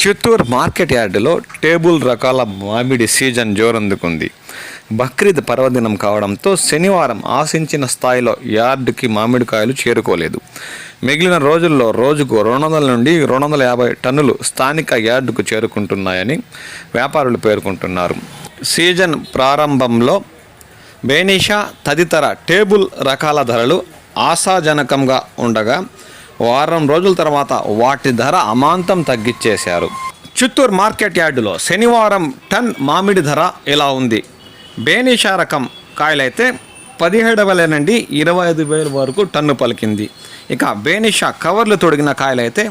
Chittoor market యార్డులో table రకాల మామిడి సీజన్ జోరందుకుంది. బక్రీద్ పర్వదినం కావడంతో శనివారం ఆశించిన స్థాయిలో యార్డుకి మామిడికాయలు చేరుకోలేదు. మిగిలిన రోజుల్లో రోజుకు రెండు వందల నుండి రెండు వందల యాభై టన్నులు స్థానిక యార్డుకు చేరుకుంటున్నాయని వ్యాపారులు పేర్కొంటున్నారు. సీజన్ ప్రారంభంలో బేనిషా తదితర టేబుల్ రకాల ధరలు ఆశాజనకంగా ఉండగా వారం రోజుల తర్వాత వాటి ధర అమాంతం తగ్గించేశారు చిత్తూరు మార్కెట్ యార్డులో శనివారం టన్ మామిడి ధర ఇలా ఉంది. బేనిషా రకం కాయలైతే పదిహేడు వేల నుండి ఇరవై ఐదు వేల వరకు టన్ను పలికింది. ఇక బేనిషా కవర్లు తొడిగిన కాయలైతే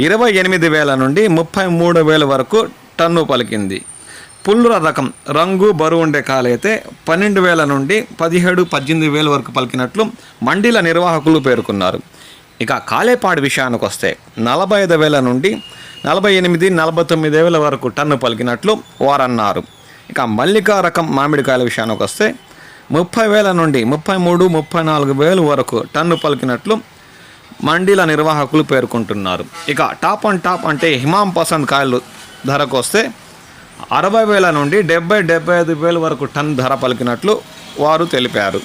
ఇరవై ఎనిమిది వేల నుండి ముప్పై మూడు వేల వరకు టన్ను పలికింది. పుల్లుర రకం రంగు బరువు ఉండే కాలైతే పన్నెండు వేల నుండి పదిహేడు పద్దెనిమిది వేల వరకు పలికినట్లు మండీల నిర్వాహకులు పేర్కొన్నారు. ఇక కాలేపాడు విషయానికి వస్తే నలభై ఐదు వేల నుండి నలభై ఎనిమిది నలభై తొమ్మిది వేల వరకు టన్ను పలికినట్లు వారన్నారు. ఇక మల్లికా రకం మామిడికాయల విషయానికి వస్తే ముప్పై వేల నుండి ముప్పై మూడు ముప్పై నాలుగు వేలు వరకు టన్ను పలికినట్లు మండీల నిర్వాహకులు పేర్కొంటున్నారు. ఇక టాప్ అండ్ టాప్ అంటే హిమాం పసంద్ కాయలు ధరకు వస్తే అరవై వేల నుండి డెబ్బై డెబ్బై ఐదు వేల వరకు టన్ ధర పలికినట్లు వారు తెలిపారు.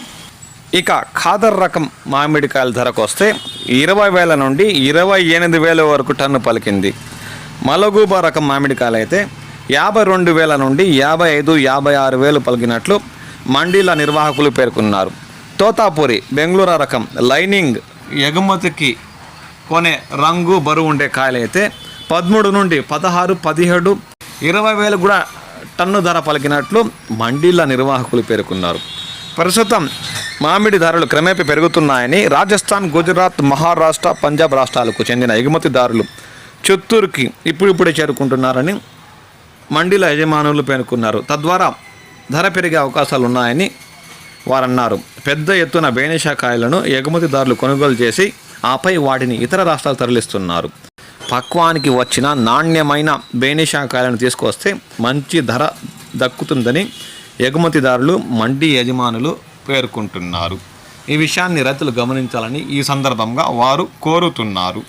ఇక ఖాదర్ రకం మామిడికాయల ధరకు వస్తే ఇరవై వేల నుండి ఇరవై ఎనిమిది వేల వరకు టన్ను పలికింది. మలగూబా రకం మామిడికాయలు అయితే యాభై రెండు వేల నుండి యాభై ఐదు యాభై ఆరు వేలు పలికినట్లు మండీల నిర్వాహకులు పేర్కొన్నారు. తోతాపూరి బెంగళూరు రకం లైనింగ్ ఎగుమతికి కొనే రంగు బరువు ఉండే కాయలైతే పదమూడు నుండి పదహారు పదిహేడు ఇరవై వేలు కూడా టన్ను ధర పలికినట్లు మండీల నిర్వాహకులు పేర్కొన్నారు. ప్రస్తుతం మామిడి ధరలు క్రమేపీ పెరుగుతున్నాయని రాజస్థాన్ గుజరాత్ మహారాష్ట్ర పంజాబ్ రాష్ట్రాలకు చెందిన ఎగుమతిదారులు చిత్తూరుకి ఇప్పుడిప్పుడే చేరుకుంటున్నారని మండీల యజమానులు పేర్కొన్నారు. తద్వారా ధర పెరిగే అవకాశాలు ఉన్నాయని వారన్నారు. పెద్ద ఎత్తున బేనిషాకాయలను ఎగుమతిదారులు కొనుగోలు చేసి ఆపై వాటిని ఇతర రాష్ట్రాలు తరలిస్తున్నారు. పక్వానికి వచ్చిన నాణ్యమైన బేనిషాకాయలను తీసుకొస్తే మంచి ధర దక్కుతుందని ఎగుమతిదారులు మండీ యజమానులు పేర్కొంటున్నారు. ఈ విషయాన్ని రైతులు గమనించాలని ఈ సందర్భంగా వారు కోరుతున్నారు.